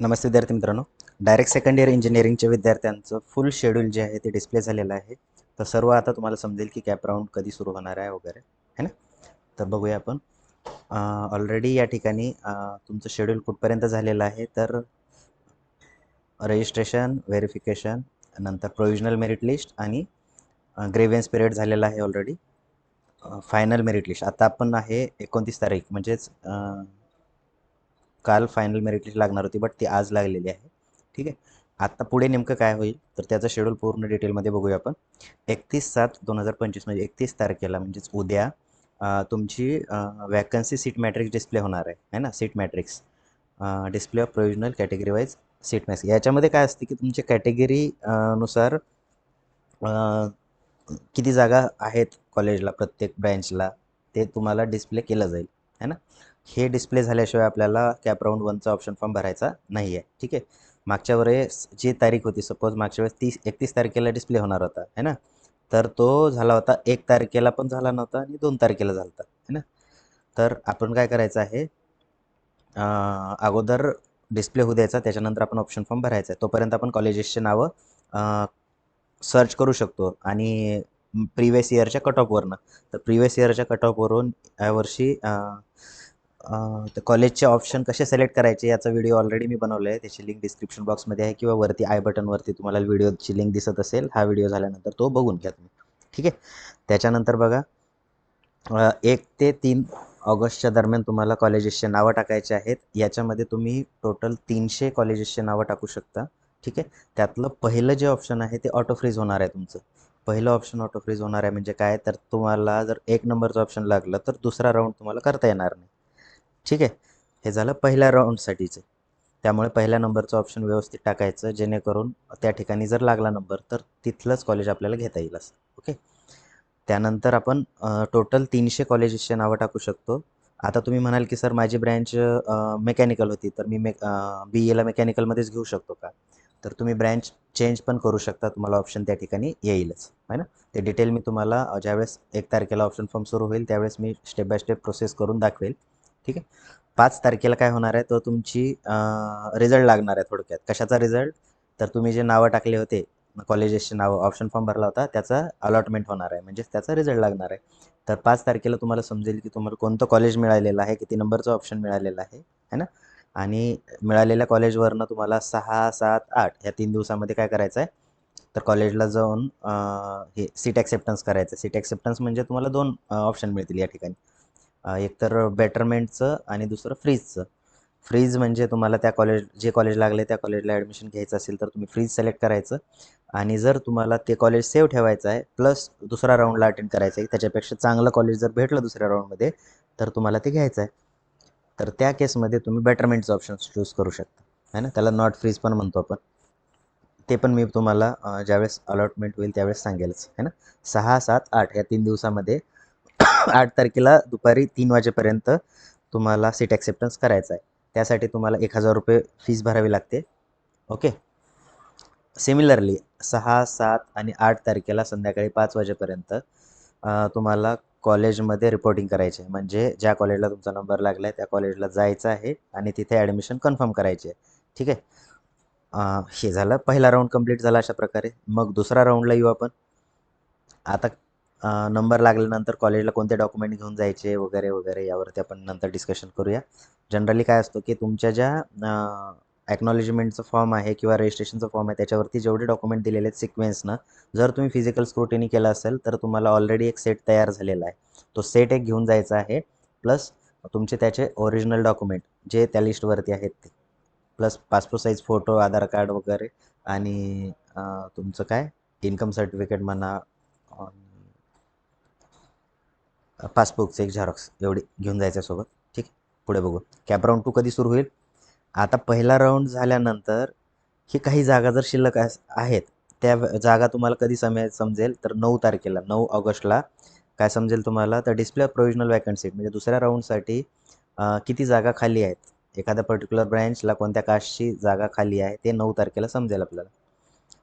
नमस्ते विद्यार्थी मित्रांनो. Direct second year इंजिनिअरिंगच्या विद्यार्थ्यांचं फुल शेड्यूल जे आहे ते डिस्प्ले झालेलं आहे. तर सर्व आता तुम्हाला समजेल की कॅप राऊंड कधी सुरू होणार आहे वगैरे है ना? तर बघूया आपण. ऑलरेडी या ठिकाणी तुमचं शेड्यूल कुठपर्यंत झालेलं आहे? तर रजिस्ट्रेशन व्हेरिफिकेशन नंतर प्रोविजनल मेरिट लिस्ट आणि ग्रेव्हन्स पिरियड झालेला आहे ऑलरेडी फायनल मेरिट लिस्ट आता आपण आहे एकोणतीस तारीख म्हणजेच काल फायनल मेरिट लिस्ट लागणार होती बट ती आज लागलेली आहे. ठीक आहे? आत्ता पुढे नेमकं काय होईल तर त्याचं शेड्यूल पूर्ण डिटेलमध्ये बघूया आपण. एकतीस सात दोन हजार पंचवीस म्हणजे एकतीस तारखेला म्हणजेच उद्या तुमची वॅकन्सी सीट मॅट्रिक्स डिस्प्ले होणार आहे. है ना? Seat matrix display of provisional category wise seat matrix याच्यामध्ये काय असते की तुमच्या कॅटेगरी नुसार किती जागा आहेत कॉलेजला प्रत्येक ब्रँचला ते तुम्हाला डिस्प्ले केलं जाईल. है ना? हे डिस्प्ले झाल्याशिवाय आपल्याला कॅप राऊंड वनचा ऑप्शन फॉर्म भरायचा नाही आहे ठीक आहे? मागच्या वेळेस जी तारीख होती सपोज मागच्या वेळेस तीस एकतीस तारखेला डिस्प्ले होणार होता है ना? तर तो झाला होता एक तारखेला पण झाला नव्हता आणि दोन तारखेला झाला होता है ना? तर आपण काय करायचं आहे? अगोदर डिस्प्ले होऊ द्यायचा त्याच्यानंतर आपण ऑप्शन फॉर्म भरायचा आहे. तोपर्यंत आपण कॉलेजेसचे नावं सर्च करू शकतो आणि प्रिवियस इयरच्या कट ऑफवरनं तर प्रिवियस इयरच्या कट ऑफवरून यावर्षी तर कॉलेजचे ऑप्शन कसे सिलेक्ट करायचे याचा व्हिडिओ ऑलरेडी मी बनवला आहे त्याची लिंक डिस्क्रिप्शन बॉक्समध्ये आहे किंवा वरती आय बटनवरती तुम्हाला व्हिडिओची लिंक दिसत असेल हा व्हिडिओ झाल्यानंतर तो बघून घ्या तुम्ही. ठीक आहे? त्याच्यानंतर बघा एक ते तीन ऑगस्टच्या दरम्यान तुम्हाला कॉलेजेसचे नावं टाकायचे आहेत. याच्यामध्ये तुम्ही टोटल तीनशे कॉलेजेसचे नावं टाकू शकता. ठीक आहे? त्यातलं पहिलं जे ऑप्शन आहे ते ऑटो फ्रीज होणार आहे तुमचं. पहिलं ऑप्शन ऑटो फ्रीज होणार आहे म्हणजे काय? तर तुम्हाला जर एक नंबरचं ऑप्शन लागलं तर दुसरा राऊंड तुम्हाला करता येणार नाही. ठीक आहे? हे झालं पहिल्या राऊंडसाठीचं त्यामुळे पहिल्या नंबरचं ऑप्शन व्यवस्थित टाकायचं जेणेकरून त्या ठिकाणी जर लागला नंबर तर तिथलंच कॉलेज आपल्याला घेता येईल असं. ओके त्यानंतर आपण टोटल तीनशे कॉलेजेसचे नावं टाकू शकतो. आता तुम्ही म्हणाल की सर माझी ब्रँच मेकॅनिकल होती तर मी मे बी एला मेकॅनिकलमध्येच घेऊ शकतो का? तर तुम्ही ब्रँच चेंज पण करू शकता तुम्हाला ऑप्शन त्या ठिकाणी येईलच. आहे ना? ते डिटेल मी तुम्हाला ज्यावेळेस एक तारखेला ऑप्शन फॉर्म सुरू होईल त्यावेळेस मी स्टेप बाय स्टेप प्रोसेस करून दाखवेल. ठीक आहे? पाच तारखेला काय होणार आहे? तर तुमची रिझल्ट लागणार आहे थोडक्यात. कशाचा रिझल्ट तर तुम्ही जे नावं टाकले होते कॉलेजेसचे नावं ऑप्शन फॉर्म भरला होता त्याचा अलॉटमेंट होणार आहे. म्हणजेच त्याचा रिझल्ट लागणार आहे. तर पाच तारखेला तुम्हाला समजेल की तुम्हाला कोणतं कॉलेज मिळालेलं आहे किती नंबरचं ऑप्शन मिळालेलं आहे है ना? आणि मिळालेल्या कॉलेजवरनं तुम्हाला सहा सात आठ ह्या तीन दिवसामध्ये काय करायचं आहे? तर कॉलेजला जाऊन हे सीट ॲक्सेप्टन्स करायचं सीट ॲक्सेप्टन्स म्हणजे तुम्हाला दोन ऑप्शन मिळतील या ठिकाणी. एकतर बेटरमेंटचं आणि दुसरं फ्रीजचं फ्रीज म्हणजे तुम्हाला त्या कॉलेज जे कॉलेज लागले त्या कॉलेजला ॲडमिशन घ्यायचं असेल तर तुम्ही फ्रीज सिलेक्ट करायचं. आणि जर तुम्हाला ते कॉलेज सेव्ह ठेवायचं आहे प्लस दुसरा राऊंडला अटेंड करायचं आहे त्याच्यापेक्षा चांगलं कॉलेज जर भेटलं दुसऱ्या राऊंडमध्ये तर तुम्हाला ते घ्यायचं आहे. तर त्या केसमध्ये तुम्ही बेटरमेंटचं ऑप्शन चूज करू शकता. है ना? त्याला नॉट फ्रीज पण म्हणतो आपण. ते पण मी तुम्हाला ज्यावेळेस अलॉटमेंट होईल त्यावेळेस सांगेलच. है ना? सहा सात आठ या तीन दिवसामध्ये आठ तारखेला दुपारी तीन वाजेपर्यंत तुम्हाला सीट ॲक्सेप्टन्स करायचं आहे त्यासाठी तुम्हाला एक हजार रुपये फीज भरावी लागते. ओके सिमिलरली सहा सात आणि आठ तारखेला संध्याकाळी पाच वाजेपर्यंत तुम्हाला कॉलेजमध्ये रिपोर्टिंग करायचे आहे म्हणजे ज्या कॉलेजला तुमचा नंबर लागला आहे त्या कॉलेजला जायचं आहे आणि तिथे ॲडमिशन कन्फर्म करायची आहे. ठीक आहे? हे झालं. पहिला राऊंड कंप्लीट झाला अशा प्रकारे. मग दुसरा राऊंडला येऊ आपण. आता नंबर लागल्यानंतर कॉलेजला कोणते डॉक्युमेंट घेऊन जायचे वगैरे वगैरे यावरती आपण नंतर डिस्कशन करूया. जनरली काय असतं की तुमच्या ज्या ॲक्नॉलेजमेंटचं फॉर्म आहे किंवा रजिस्ट्रेशनचं फॉर्म आहे त्याच्यावरती जेवढे डॉक्युमेंट दिलेले आहेत सिक्वेन्सनं जर तुम्ही फिजिकल स्क्रुटिनी केलं असेल तर तुम्हाला ऑलरेडी एक सेट तयार झालेला आहे. तो सेट एक घेऊन जायचा आहे प्लस तुमचे त्याचे ओरिजिनल डॉक्युमेंट जे त्या लिस्टवरती आहेत ते. Plus passport size photo Aadhaar card वगैरे आणि तुमचं काय? इन्कम सर्टिफिकेट म्हणा पासबुकचं एक झेरॉक्स एवढी घेऊन जायचं सोबत ठीक आहे? पुढे बघू. कॅप राऊंड टू कधी सुरू होईल? आता पहिला राऊंड झाल्यानंतर ही काही जागा जर शिल्लक अस- आहेत त्या जागा तुम्हाला कधी समे समजेल? तर नऊ तारखेला नऊ ऑगस्टला. काय समजेल तुम्हाला? तर डिस्प्ले प्रोविजनल वॅकन्सी म्हणजे दुसऱ्या राऊंडसाठी किती जागा खाली आहेत? एखाद्या पर्टिक्युलर ब्रँचला कोणत्या कास्टची जागा खाली आहे? ते नऊ तारखेला समजेल आपल्याला.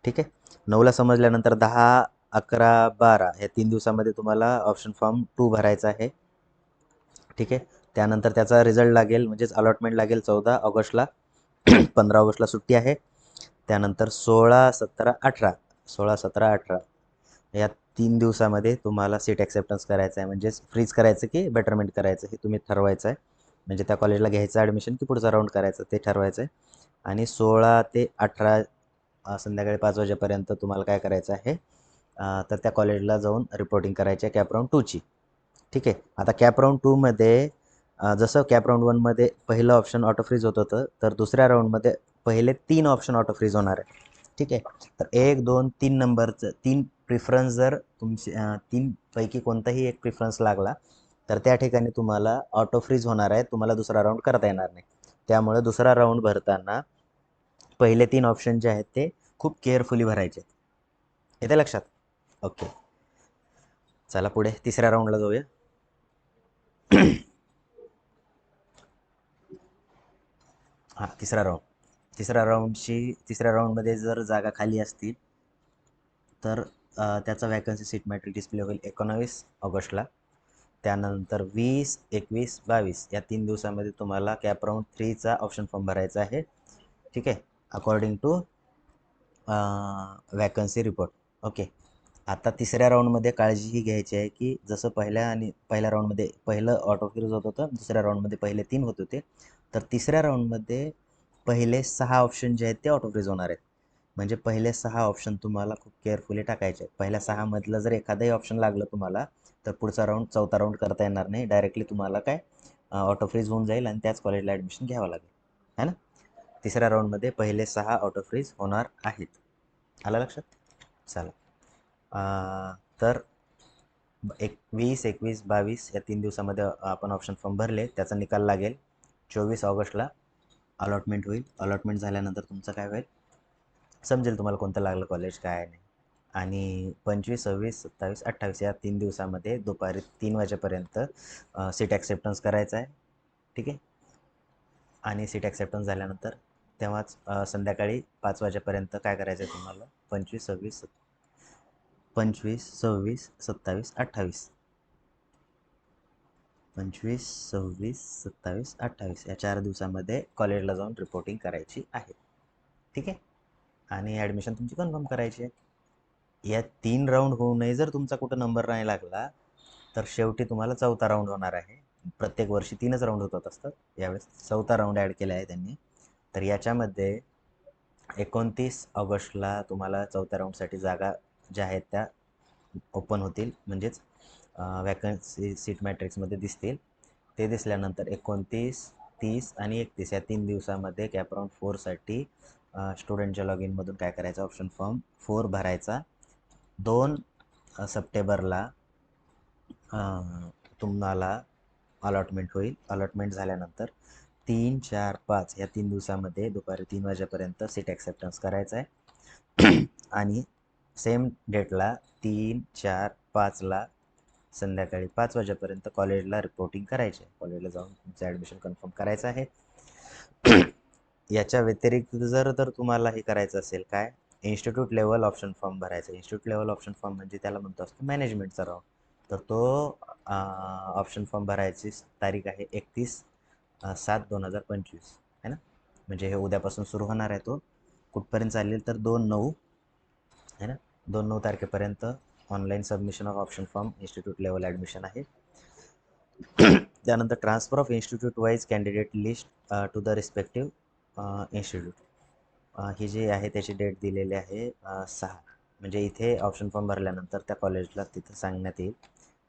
ठीक आहे? नऊला समजल्यानंतर दहा अकरा बारा या तीन दिवसामध्ये तुम्हाला ऑप्शन फॉर्म टू भरायचा आहे. ठीक आहे? त्यानंतर त्याचा रिझल्ट लागेल म्हणजेच अलॉटमेंट लागेल चौदा ऑगस्टला. पंधरा ऑगस्टला सुट्टी आहे. त्यानंतर सोळा सतरा अठरा. सोळा सतरा अठरा. या तीन दिवसामध्ये तुम्हाला सीट ॲक्सेप्टन्स करायचं आहे. म्हणजेच फ्रीज करायचं की बेटरमेंट करायचं हे तुम्ही ठरवायचं आहे. म्हणजे त्या कॉलेजला घ्यायचं ॲडमिशन की पुढचा राऊंड करायचं ते ठरवायचं आहे. आणि सोळा ते अठरा संध्याकाळी पाच वाजेपर्यंत तुम्हाला काय करायचं आहे? तर त्या कॉलेजला जाऊन रिपोर्टिंग करायची आहे कॅप राऊंड टूची ठीक आहे? आता कॅप राऊंड टूमध्ये जसं कॅप राऊंड वनमध्ये पहिलं ऑप्शन ऑटो फ्रीज होत होतं तर दुसऱ्या राऊंडमध्ये पहिले तीन ऑप्शन ऑटो फ्रीज होणार आहे. ठीक आहे? तर एक दोन तीन नंबरचं तीन प्रिफरन्स जर तुमचे तीनपैकी कोणताही एक प्रिफरन्स लागला तर त्या ठिकाणी तुम्हाला ऑटो फ्रीज होणार आहे. तुम्हाला दुसरा राऊंड करता येणार नाही. त्यामुळे दुसरा राऊंड भरताना पहिले तीन ऑप्शन जे आहेत ते खूप केअरफुली भरायचे येते लक्षात? ओके. चला पुढे तिसऱ्या राऊंडला जाऊया. हां तिसरा राऊंड तिसऱ्या राऊंडची तिसऱ्या राऊंडमध्ये जर जागा खाली असतील तर त्याचा वॅकन्सी सीट मॅट्रिक डिस्प्ले होईल एकोणावीस ऑगस्टला. त्यानंतर वीस एकवीस बावीस या तीन दिवसामध्ये तुम्हाला कॅप राऊंड थ्रीचा ऑप्शन फॉर्म भरायचा आहे. ठीक आहे? According to vacancy report okay? आता तिसऱ्या राऊंडमध्ये काळजी ही घ्यायची आहे की जसं पहिल्या आणि पहिल्या राऊंडमध्ये पहिलं ऑटो फ्रीज होत होतं दुसऱ्या राऊंडमध्ये पहिले तीन होत होते तर तिसऱ्या राऊंडमध्ये पहिले सहा ऑप्शन जे आहेत ते ऑटो फ्रीज होणार आहेत. म्हणजे पहिले सहा ऑप्शन तुम्हाला खूप केअरफुली टाकायचे आहेत. पहिल्या सहामधलं जर एखादंही ऑप्शन लागलं तुम्हाला तर पुढचा राऊंड चौथा राऊंड करता येणार नाही. डायरेक्टली तुम्हाला काय ऑटो फ्रीज होऊन जाईल आणि त्याच कॉलेजला ॲडमिशन घ्यावं लागेल. है ना? तिसऱ्या राऊंडमध्ये पहिले सहा ऑटो फ्रीज होणार आहेत. आला लक्षात? चला. तर एक वीस एकवीस बावीस या तीन दिवसामध्ये आपण ऑप्शन फॉर्म भरले. त्याचा निकाल लागेल. चोवीस ऑगस्टला अलॉटमेंट होईल. अलॉटमेंट झाल्यानंतर तुमचं काय होईल? समजेल तुम्हाला कोणतं लागलं कॉलेज काय नाही. आणि पंचवीस सव्वीस सत्तावीस अठ्ठावीस या तीन दिवसामध्ये दुपारी तीन वाजेपर्यंत सीट ॲक्सेप्टन्स करायचं आहे. ठीक आहे? आणि सीट ॲक्सेप्टन्स झाल्यानंतर तेव्हाच संध्याकाळी पाच वाजेपर्यंत काय करायचं आहे तुम्हाला? पंचवीस सव्वीस पंचवीस सव्वीस सत्तावीस अठ्ठावीस. पंचवीस सव्वीस सत्तावीस अठ्ठावीस या चार दिवसामध्ये कॉलेजला जाऊन रिपोर्टिंग करायची आहे. ठीक आहे? आणि ॲडमिशन तुमची कन्फर्म करायची आहे. या तीन राऊंड होऊनही जर तुमचा कुठं नंबर नाही लागला तर शेवटी तुम्हाला चौथा राऊंड होणार आहे. प्रत्येक वर्षी तीनच राऊंड होत असतात. यावेळेस चौथा राऊंड ॲड केला आहे त्यांनी. तर याच्यामध्ये एकोणतीस ऑगस्टला तुम्हाला चौथ्या राऊंडसाठी जागा ज्या आहेत त्या ओपन होतील. म्हणजेच वॅकन्सी सीट मॅट्रिक्समध्ये दिसतील. ते दिसल्यानंतर एकोणतीस तीस आणि एकतीस या तीन दिवसामध्ये कॅपराऊंड फोरसाठी स्टुडंटच्या लॉग इनमधून काय करायचं? ऑप्शन फॉर्म फोर भरायचा. दोन सप्टेंबरला तुम्हाला अलॉटमेंट होईल. अलॉटमेंट झाल्यानंतर तीन चार पाच या तीन दिवसामध्ये दुपारी तीन वाजेपर्यंत सीट ॲक्सेप्टन्स करायचा आहे. आणि सेम डेटला तीन चार पाचला संध्याकाळी पाच वाजेपर्यंत कॉलेजला रिपोर्टिंग करायचे. आहे कॉलेजला जाऊन तुमचं ॲडमिशन कन्फर्म करायचं आहे. याच्या व्यतिरिक्त जर तर तुम्हाला हे करायचं असेल काय? इन्स्टिट्यूट लेवल ऑप्शन फॉर्म भरायचं. इन्स्टिट्यूट लेवल ऑप्शन फॉर्म म्हणजे त्याला म्हणतो असतो मॅनेजमेंटचा राव तर तो ऑप्शन फॉर्म भरायची तारीख आहे एकतीस सात दोन हजार पंचवीस. है ना? म्हणजे हे उद्यापासून सुरू होणार आहे तो. कुठपर्यंत चालेल तर दोन नऊ. है ना? दोन नऊ तारखेपर्यंत online submission of option form institute level admission आहे. त्यानंतर transfer of institute wise candidate list to the respective institute ही जी आहे त्याची डेट दिलेली आहे uh, सहा. म्हणजे इथे ऑप्शन फॉर्म भरल्यानंतर त्या कॉलेजला तिथं सांगण्यात येईल.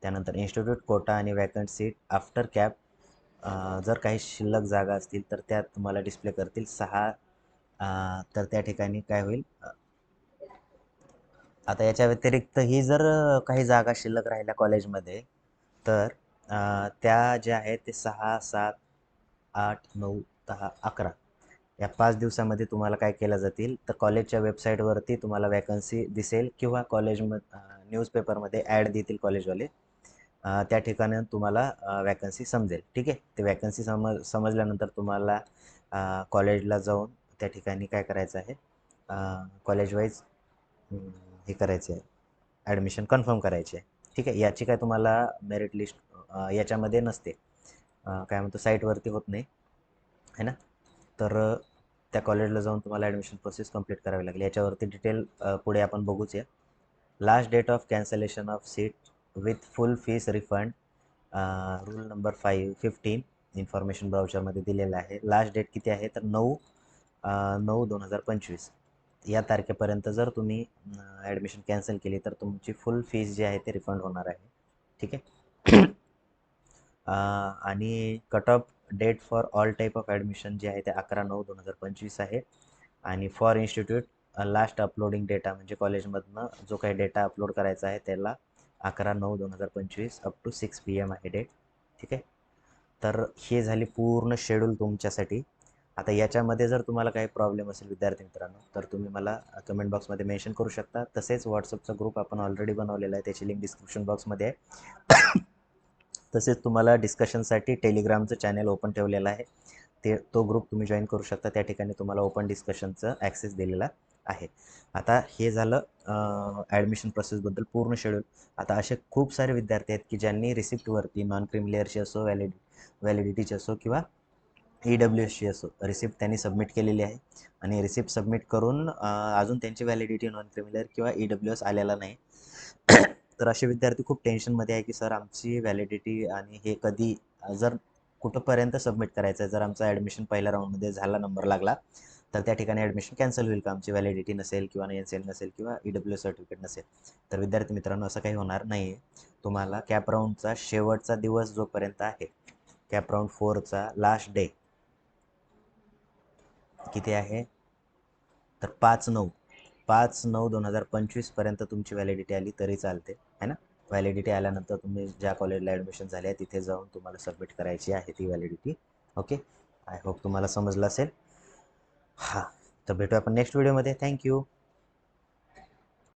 त्यानंतर इन्स्टिट्यूट कोटा आणि वॅकंट सीट आफ्टर कॅप जर काही शिल्लक जागा असतील तर त्या तुम्हाला डिस्प्ले करतील सहा. Uh, तर त्या ठिकाणी काय होईल? आता याच्या व्यतिरिक्त ही जर काही जागा शिल्लक राहिल्या कॉलेजमध्ये तर त्या ज्या आहेत ते सहा सात आठ नऊ दहा अकरा. या पाच दिवसामध्ये तुम्हाला काय केलं जातील? तर कॉलेजच्या वेबसाईटवरती तुम्हाला वॅकन्सी दिसेल किंवा कॉलेजम न्यूजपेपरमध्ये ॲड देतील कॉलेजवाले. त्या ठिकाणी तुम्हाला वॅकन्सी समजेल. ठीक आहे? ते वॅकन्सी समज समजल्यानंतर तुम्हाला कॉलेजला जाऊन त्या ठिकाणी काय करायचं आहे? कॉलेज वाईज हे करायचं आहे ॲडमिशन कन्फर्म करायचे आहे ठीक आहे? याची काय तुम्हाला मेरिट लिस्ट याच्यामध्ये नसते. काय म्हणतो साईटवरती होत नाही. है ना? तर त्या कॉलेजला जाऊन तुम्हाला ॲडमिशन प्रोसेस कंप्लीट करावी लागेल. याच्यावरती डिटेल पुढे आपण बघूच. या last date of cancellation of seat with full fees refund rule number five fifteen information ब्राउचरमध्ये दिलेलं आहे. लास्ट डेट किती आहे? तर नऊ नऊ दोन हजार पंचवीस. या तारखेपर्यंत जर तुम्ही ॲडमिशन कॅन्सल केली तर तुमची फुल फीस जी आहे ते रिफंड होणार आहे. ठीक आहे? आणि cut off date for all type of admission जे आहे ते अकरा नऊ दोन हजार पंचवीस आहे. आणि for institute last uploading data म्हणजे कॉलेजमधनं जो काही डेटा अपलोड करायचा आहे त्याला अकरा नऊ दोन हजार पंचवीस up to six P M आहे डेट ठीक आहे? तर हे झाली पूर्ण शेड्यूल तुमच्यासाठी. आता याच्यामध्ये जर तुम्हाला काही प्रॉब्लेम असेल विद्यार्थी मित्रांनो तर तुम्ही मला कमेंट बॉक्समध्ये मेन्शन करू शकता. तसेच व्हॉट्सअपचा ग्रुप आपण ऑलरेडी बनवलेला आहे त्याची लिंक डिस्क्रिप्शन बॉक्समध्ये आहे. तसेच तुम्हाला डिस्कशनसाठी टेलिग्रामचं चॅनल ओपन ठेवलेलं आहे. ते तो ग्रुप तुम्ही जॉईन करू शकता. त्या ठिकाणी तुम्हाला ओपन डिस्कशनचं ॲक्सेस दिलेला आहे. आता हे झालं ॲडमिशन प्रोसेसबद्दल पूर्ण शेड्यूल आता असे खूप सारे विद्यार्थी आहेत की ज्यांनी रिसिप्टवरती नॉन क्रिमिलेअरची असो व्हॅलिडि व्हॅलिडिटीची असो किंवा ई डब्ल्यू एसची असो रिसिप्ट त्यांनी सबमिट केलेली आहे. आणि रिसिप्ट सबमिट करून अजून त्यांची व्हॅलिडिटी नॉन क्रिमिनल किंवा ई डब्ल्यू एस आलेला नाही. तर असे विद्यार्थी खूप टेन्शनमध्ये आहे की सर आमची व्हॅलिडिटी आणि हे कधी जर कुठंपर्यंत सबमिट करायचं आहे जर आमचा ॲडमिशन पहिल्या राऊंडमध्ये झाला नंबर लागला तर त्या ठिकाणी ॲडमिशन कॅन्सल होईल का? आमची व्हॅलिडिटी नसेल किंवा एन सी एल नसेल किंवा ई डब्ल्यू सर्टिफिकेट नसेल. तर विद्यार्थी मित्रांनो असं काही होणार नाही आहे तुम्हाला कॅप राऊंडचा शेवटचा दिवस जोपर्यंत आहे कॅप राऊंड फोरचा लास्ट डे किती आहे? तर पाच नऊ. पाच नऊ दोन हजार पंचवीसपर्यंत तुमची व्हॅलिडिटी आली तरी चालते. है ना? व्हॅलिडिटी आल्यानंतर तुम्ही ज्या कॉलेजला ॲडमिशन झाले आहे तिथे जाऊन तुम्हाला सबमिट करायची आहे ती व्हॅलिडिटी ओके आय होप तुम्हाला समजलं असेल. हां. तर भेटू आपण नेक्स्ट व्हिडिओमध्ये थँक्यू